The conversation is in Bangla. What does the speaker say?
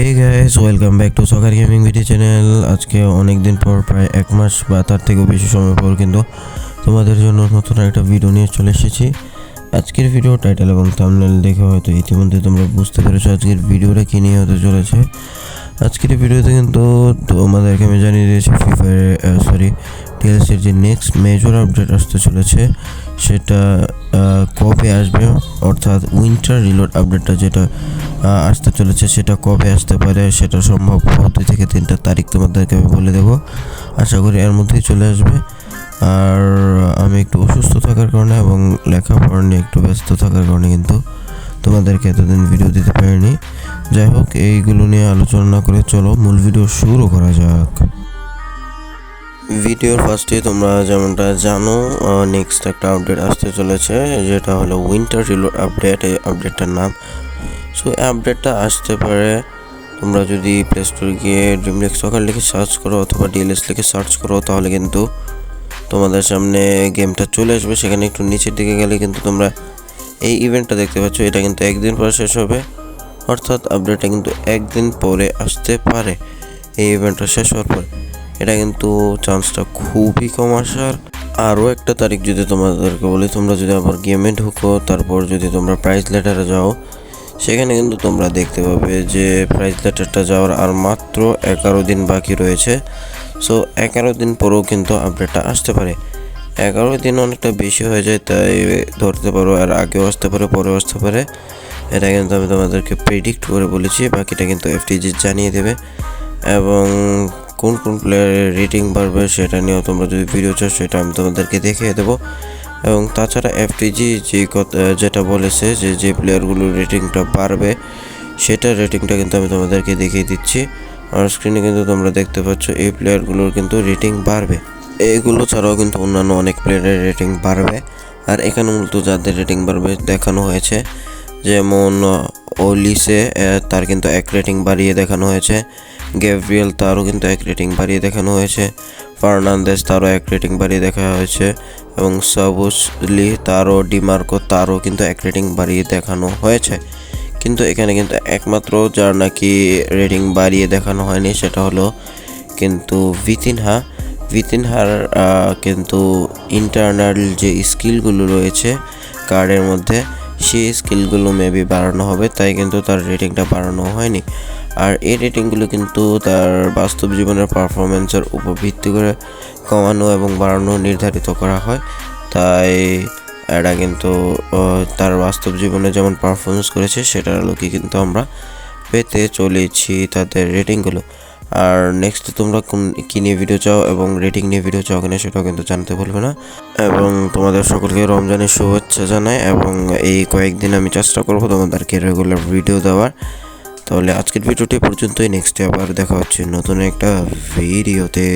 এই guys welcome back to soccer gaming video channel আজকে অনেক দিন পর, প্রায় এক মাস বা তার থেকেও বেশি সময় পর কিন্তু তোমাদের জন্য নতুন একটা ভিডিও নিয়ে চলে এসেছি। আজকের ভিডিও টাইটেল এবং থাম্বনেল দেখে হয়তো ইতিমধ্যে তোমরা বুঝতে পেরেছ আজকের ভিডিওটা কী নিয়ে হতে চলেছে। আজকের ভিডিওতে কিন্তু তোমাদেরকে আমি জানিয়ে দিয়েছি ফ্রি ফায়ার সরি টিএলসির যে নেক্সট মেজর আপডেট আসতে চলেছে, সেটা কবে আসবে? অর্থাৎ উইন্টার রিলোড আপডেটটা যেটা আসতে চলেছে, সেটা কবে আসতে পারে, সেটা সম্ভব দুই থেকে তিনটা তারিখ তোমাদেরকে আমি বলে দেবো। আশা করি এর মধ্যেই চলে আসবে। আর আমি একটু অসুস্থ থাকার কারণে এবং লেখাপড়া নিয়ে একটু ব্যস্ত থাকার কারণে কিন্তু তোমাদেরকে এতদিন ভিডিও দিতে পারিনি। যাই হোক, এইগুলো নিয়ে আলোচনা করে চলো, মূল ভিডিও শুরু করা যাক। ভিডিওর ফার্স্টে তোমরা যেমনটা জানো নেক্সট একটা আপডেট আসতে চলেছে, যেটা হলো উইন্টার রিলোড আপডেট এই আপডেটটার নাম সো আপডেটটা আসতে পারে। তোমরা যদি প্লে স্টোর গিয়ে ড্রিমলেক্স সকার লিখে সার্চ করো অথবা ডিএলএস লিখে সার্চ করো, তাহলে কিন্তু তোমাদের সামনে গেমটা চলে আসবে। সেখানে একটু নিচের দিকে গেলে কিন্তু তোমরা এই ইভেন্টটা দেখতে পাচ্ছ। এটা কিন্তু একদিন পর শেষ হবে। অর্থাৎ আপডেটটা কিন্তু একদিন পরে আসতে পারে। এই ইভেন্টটা শেষ হওয়ার পর এটা কিন্তু চান্সটা খুবই কম আসার। আরও একটা তারিখ যদি তোমাদেরকে বলি, তোমরা যদি আবার গেমে ঢুকো, তারপর যদি তোমরা প্রাইস লেটারে যাও সেখানে কিন্তু তোমরা দেখতে পাবে যে প্রাইস লেটারটা যাওয়ার আর মাত্র এগারো দিন বাকি রয়েছে। সো এগারো দিন পরেও কিন্তু আপডেটটা আসতে পারে। এগারো দিন অনেকটা বেশি হয়ে যায়, তাই ধরতে পারো, আর আগেও আসতে পারে, পরেও আসতে পারে। এটা কিন্তু আমি তোমাদেরকে প্রেডিক্ট করে বলেছি, বাকিটা কিন্তু এফটিজি জানিয়ে দেবে। এবং কোন কোন প্লেয়ারের রেটিং বাড়বে সেটা নিয়েও তোমরা যদি ভিডিও চাও, সেটা আমি তোমাদেরকে দেখিয়ে দেবো। এবং তাছাড়া এফটিজি যে যেটা বলেছে যে যে প্লেয়ারগুলোর রেটিংটা বাড়বে, সেটার রেটিংটা কিন্তু আমি তোমাদেরকে দেখিয়ে দিচ্ছি। আর স্ক্রিনে কিন্তু তোমরা দেখতে পাচ্ছ, এই প্লেয়ারগুলোর কিন্তু রেটিং বাড়বে। এইগুলো ছাড়াও কিন্তু অন্যান্য অনেক প্লেয়ারের রেটিং বাড়বে। আর এখানে মূলত যাদের রেটিং বাড়বে দেখানো হয়েছে, যেমন ওলিসে তার কিন্তু এক রেটিং বাড়িয়ে দেখানো হয়েছে। গ্যাব্রিয়েল তারও কিন্তু এক রেটিং বাড়িয়ে দেখানো হয়েছে। ফার্নান্দেস তারও এক রেটিং বাড়িয়ে দেখা হয়েছে এবং সাবুসলি তারও ডিমার্কো তারও কিন্তু এক রেটিং বাড়িয়ে দেখানো হয়েছে। কিন্তু এখানে কিন্তু একমাত্র যার নাকি রেটিং বাড়িয়ে দেখানো হয়নি সেটা হলো কিন্তু ভিতিনহা। ভিতিনহার কিন্তু ইন্টারনাল যে স্কিলগুলো রয়েছে কার্ডের মধ্যে সেই স্কিলগুলো মেবি বাড়ানো হবে, তাই কিন্তু তার রেটিংটা বাড়ানো হয়নি। আর এই রেটিংগুলো কিন্তু তার বাস্তব জীবনের পারফরমেন্সের উপর ভিত্তি করে কমানো এবং বাড়ানো নির্ধারিত করা হয়। তাই এটা কিন্তু তার বাস্তব জীবনে যেমন পারফরমেন্স করেছে, সেটার আলোকে কিন্তু আমরা পেতে চলেছি তাদের রেটিংগুলো আর নেক্সট তোমরা কোন, কী নিয়ে ভিডিও চাও এবং রেটিং নিয়ে ভিডিও চাও কিনা সেটাও কিন্তু জানতে ভুলবে না। এবং তোমাদের সকলকে রমজানের শুভেচ্ছা জানাই এবং এই কয়েকদিন আমি চেষ্টা করব তোমাদেরকে রেগুলার ভিডিও দেওয়ার। তাহলে আজকের ভিডিওটি পর্যন্তই। নেক্সটে আবার দেখা হচ্ছে নতুন একটা ভিডিওতে